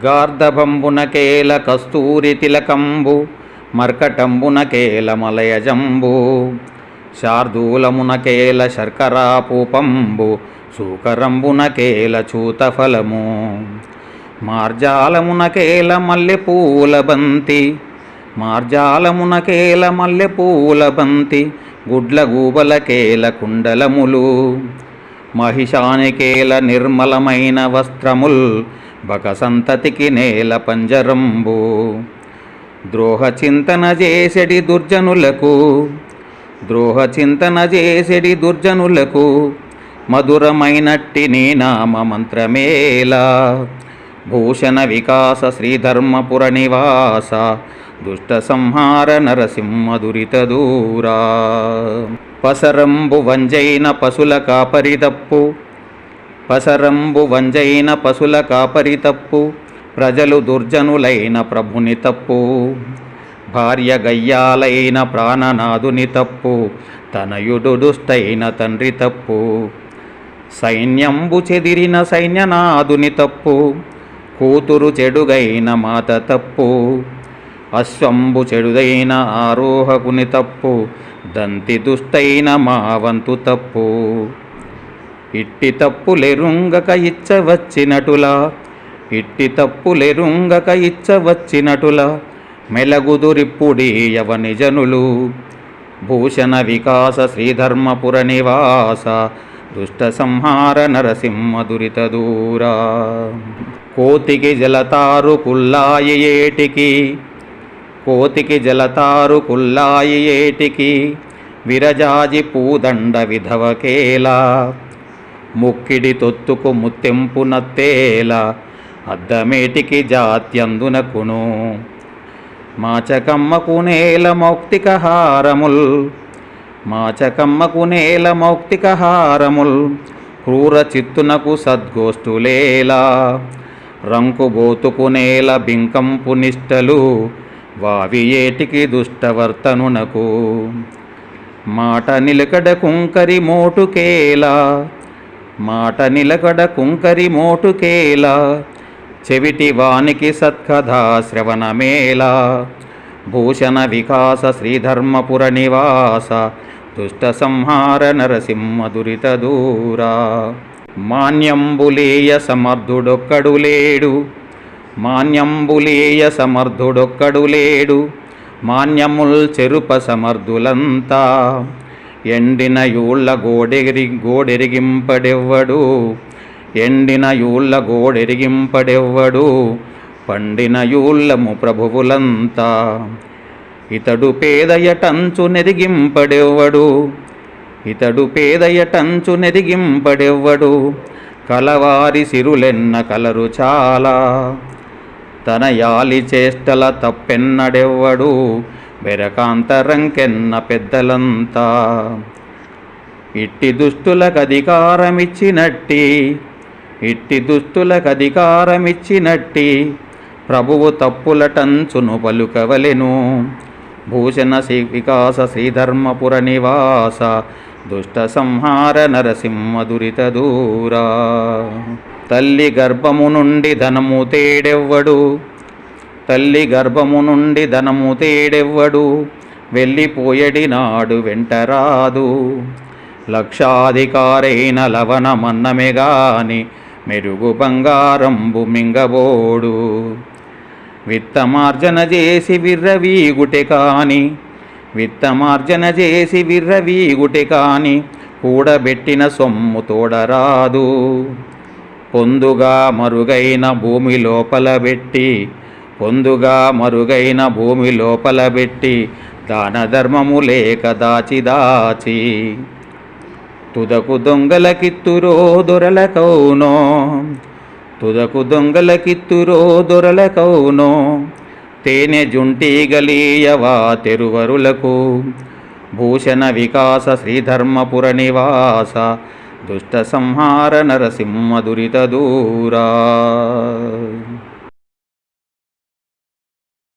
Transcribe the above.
గార్ధభంబునకేల కస్తూరి తిలకంబు మర్కటంబునకేల మలయజంబు శార్దూలమునకేల శర్కరాపూపంబు సూకరంబునకేల చూతఫలము మార్జాలమునకేల మల్లెపూల బంతి మార్జాలమునకేల మల్లెపూల బంతి గుడ్ల గూబలకేల కుండలములు మహిషానికేల నిర్మలమైన వస్త్రముల్ బకసంతతికి నేల పంజరంబు. ద్రోహ చింతన చేసెడి దుర్జనులకు ద్రోహ చింతన చేసెడి దుర్జనులకు మధురమైనట్టి నీ నామ మంత్రమేలా. భూషణ వికాస శ్రీధర్మపుర నివాస దుష్ట సంహార నరసింహ దురిత దూరా. పసరంబు వంజైన పశుల కాపరిదప్పు పసరంబు వంజైన పశుల కాపరి తప్పు ప్రజలు దుర్జనులైన ప్రభుని తప్పు భార్య గయ్యాలైన ప్రాణనాథుని తప్పు తనయుడు దుష్టైన తండ్రి తప్పు సైన్యంబు చెదిరిన సైన్యనాథుని తప్పు కూతురు చెడుగైన మాత తప్పు అశ్వంబు చెడుదైన ఆరోహకుని తప్పు దంతి దుష్టైన మావంతు తప్పు. ఇట్టి తప్పులెరుంగక ఇచ్చవచ్చినటులా. ఇట్టి తప్పులెరుంగక ఇచ్చవచ్చినటులా. మెలగుదురిప్పుడి యవని భూషణ వికాస శ్రీధర్మపుర నివాస. దుష్ట సంహార నరసింహ దురిత దూరా. కోతికి జలతారు కుల్లాయి ఏటికి. కోతికి జలతారు కుల్లాయి ఏటికి. విరజాజి పూదండ విధవకేలా ముక్కిడి తొత్తుకు ముత్తెంపు నత్తేల అద్దమేటికి జాత్యందునకును. మాచకమ్మకు నేల మౌక్తిక హారముల్ మాచకమ్మకు నేల మౌక్తిక హారముల్ క్రూర చిత్తునకు సద్గోష్ఠులేలా రంకుబోతుకు నేల బింకంపు నిష్టలు వావి ఏటికి దుష్టవర్తనునకు. మాట నిలకడ కుంకరి మోటుకేలా మాట నిలకడ కుంకరి మోటుకేలా చెవిటి వానికి సత్కథా శ్రవణమేలా భూషణ వికాస శ్రీధర్మపుర నివాస దుష్ట సంహార నరసింహ దురిత దూరా. మాన్యంబులేయ సమర్థుడొక్కడు లేడు మాన్యంబులేయ సమర్థుడొక్కడు లేడు మాన్యముల్ చెరుప సమర్థులంతా. ఎండిన యూళ్ళ గోడెరి గోడెరిగింపడెవ్వడు? ఎండిన యూళ్ళ గోడెరిగింపడెవ్వడు? పండిన యూళ్ళము ప్రభువులంతా. ఇతడు పేదయటంచు నెరిగింపడెవ్వడు? ఇతడు పేదయటంచు నెరిగింపడెవ్వడు? కలవారి సిరులెన్న కలరు చాలా. తన యాలి చేష్టల తప్పెన్నడెవ్వడు? వెరకాంతరంకెన్న పెద్దలంతా. ఇట్టి దుస్తులకు అధికారమిచ్చినట్టి ఇట్టి దుస్తులకు అధికారమిచ్చినట్టి ప్రభువు తప్పులటంచును పలుకవలెను. భూషణ శ్రీ వికాస శ్రీధర్మపుర నివాస దుష్ట సంహార నరసింహ దురిత దూరా. తల్లి గర్భము నుండి ధనము తేడెవ్వడు తల్లి గర్భము నుండి ధనము తేడెవ్వడు. వెళ్ళిపోయడి నాడు వెంటరాదు. లక్షాధికారైన లవణమన్నమే గాని మెరుగు బంగారంబు మింగబోడు. విత్తమార్జన చేసి విర్రవీగుటె కాని విత్తమార్జన చేసి విర్రవీగుటె కాని కూడబెట్టిన సొమ్ము తోడరాదు. పొందుగా మరుగైన భూమి లోపల పెట్టి పొందుగా మరుగైన భూమి లోపల పెట్టి దాన ధర్మము లేక దాచి దాచి. తుదకు దొంగలకిత్తురో దొరలకౌనో తుదకు దొంగలకిత్తురో దొరలకౌనో తేనె జుంటి గలీయవా తెరువరులకు. భూషణ వికాస శ్రీధర్మపుర నివాస. దుష్ట సంహార నరసింహ దురిత దూరా.